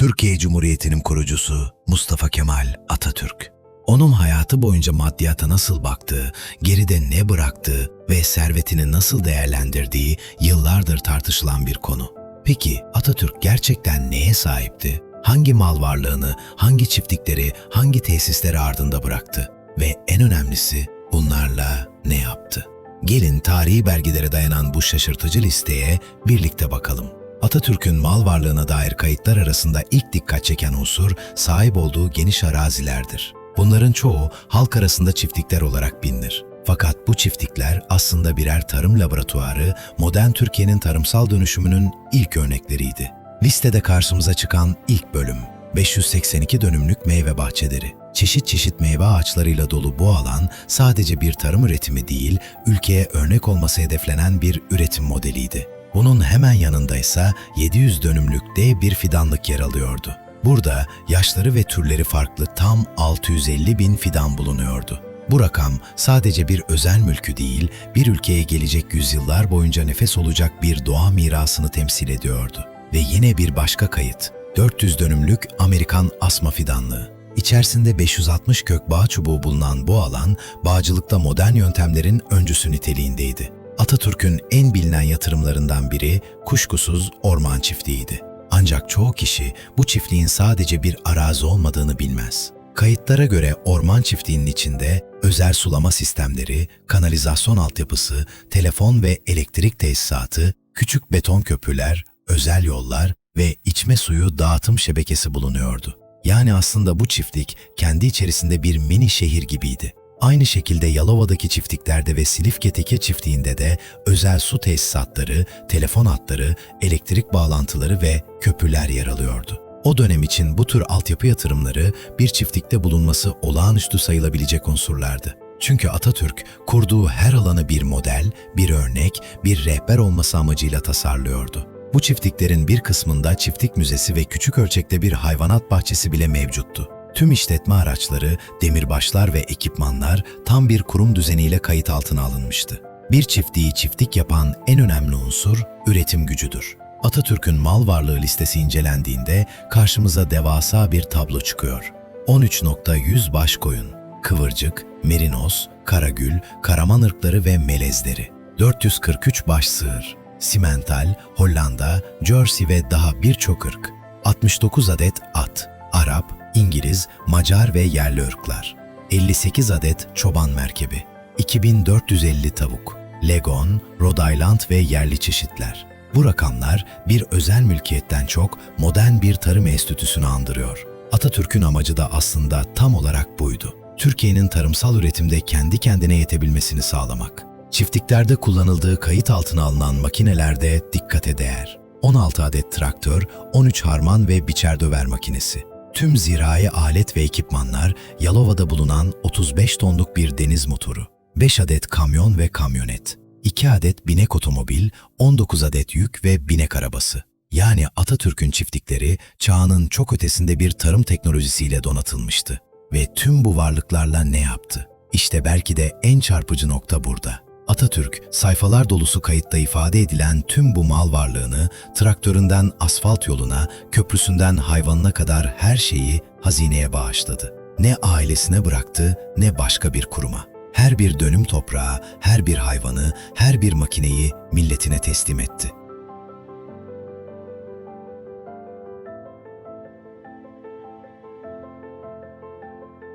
Türkiye Cumhuriyeti'nin kurucusu Mustafa Kemal Atatürk. Onun hayatı boyunca maddiyata nasıl baktığı, geride ne bıraktığı ve servetini nasıl değerlendirdiği yıllardır tartışılan bir konu. Peki Atatürk gerçekten neye sahipti? Hangi mal varlığını, hangi çiftlikleri, hangi tesisleri ardında bıraktı? Ve en önemlisi bunlarla ne yaptı? Gelin tarihi belgelere dayanan bu şaşırtıcı listeye birlikte bakalım. Atatürk'ün mal varlığına dair kayıtlar arasında ilk dikkat çeken unsur sahip olduğu geniş arazilerdir. Bunların çoğu halk arasında çiftlikler olarak bilinir. Fakat bu çiftlikler aslında birer tarım laboratuvarı, modern Türkiye'nin tarımsal dönüşümünün ilk örnekleriydi. Listede karşımıza çıkan ilk bölüm, 582 dönümlük meyve bahçeleri. Çeşit çeşit meyve ağaçlarıyla dolu bu alan sadece bir tarım üretimi değil, ülkeye örnek olması hedeflenen bir üretim modeliydi. Bunun hemen yanında ise 700 dönümlük dev bir fidanlık yer alıyordu. Burada yaşları ve türleri farklı tam 650 bin fidan bulunuyordu. Bu rakam sadece bir özel mülkü değil, bir ülkeye gelecek yüzyıllar boyunca nefes olacak bir doğa mirasını temsil ediyordu. Ve yine bir başka kayıt, 400 dönümlük Amerikan asma fidanlığı. İçerisinde 560 kök bağ çubuğu bulunan bu alan, bağcılıkta modern yöntemlerin öncüsü niteliğindeydi. Atatürk'ün en bilinen yatırımlarından biri kuşkusuz orman çiftliğiydi. Ancak çoğu kişi bu çiftliğin sadece bir arazi olmadığını bilmez. Kayıtlara göre orman çiftliğinin içinde özel sulama sistemleri, kanalizasyon altyapısı, telefon ve elektrik tesisatı, küçük beton köprüler, özel yollar ve içme suyu dağıtım şebekesi bulunuyordu. Yani aslında bu çiftlik kendi içerisinde bir mini şehir gibiydi. Aynı şekilde Yalova'daki çiftliklerde ve Silifke'teki çiftliğinde de özel su tesisatları, telefon hatları, elektrik bağlantıları ve köprüler yer alıyordu. O dönem için bu tür altyapı yatırımları bir çiftlikte bulunması olağanüstü sayılabilecek unsurlardı. Çünkü Atatürk kurduğu her alanı bir model, bir örnek, bir rehber olması amacıyla tasarlıyordu. Bu çiftliklerin bir kısmında çiftlik müzesi ve küçük ölçekte bir hayvanat bahçesi bile mevcuttu. Tüm işletme araçları, demirbaşlar ve ekipmanlar tam bir kurum düzeniyle kayıt altına alınmıştı. Bir çiftliği çiftlik yapan en önemli unsur üretim gücüdür. Atatürk'ün mal varlığı listesi incelendiğinde karşımıza devasa bir tablo çıkıyor. 13.100 baş koyun, kıvırcık, merinos, karagül, karaman ırkları ve melezleri, 443 baş sığır, simental, Hollanda, Jersey ve daha birçok ırk, 69 adet at, Arap, İngiliz, Macar ve yerli ırklar, 58 adet çoban merkebi, 2450 tavuk, Legon, Rhode Island ve yerli çeşitler. Bu rakamlar bir özel mülkiyetten çok modern bir tarım enstitüsünü andırıyor. Atatürk'ün amacı da aslında tam olarak buydu. Türkiye'nin tarımsal üretimde kendi kendine yetebilmesini sağlamak. Çiftliklerde kullanıldığı kayıt altına alınan makinelerde dikkate değer. 16 adet traktör, 13 harman ve biçer döver makinesi. Tüm zirai alet ve ekipmanlar Yalova'da bulunan 35 tonluk bir deniz motoru. 5 adet kamyon ve kamyonet. 2 adet binek otomobil, 19 adet yük ve binek arabası. Yani Atatürk'ün çiftlikleri çağının çok ötesinde bir tarım teknolojisiyle donatılmıştı. Ve tüm bu varlıklarla ne yaptı? İşte belki de en çarpıcı nokta burada. Atatürk, sayfalar dolusu kayıtta ifade edilen tüm bu mal varlığını traktöründen asfalt yoluna, köprüsünden hayvanına kadar her şeyi hazineye bağışladı. Ne ailesine bıraktı ne başka bir kuruma. Her bir dönüm toprağı, her bir hayvanı, her bir makineyi milletine teslim etti.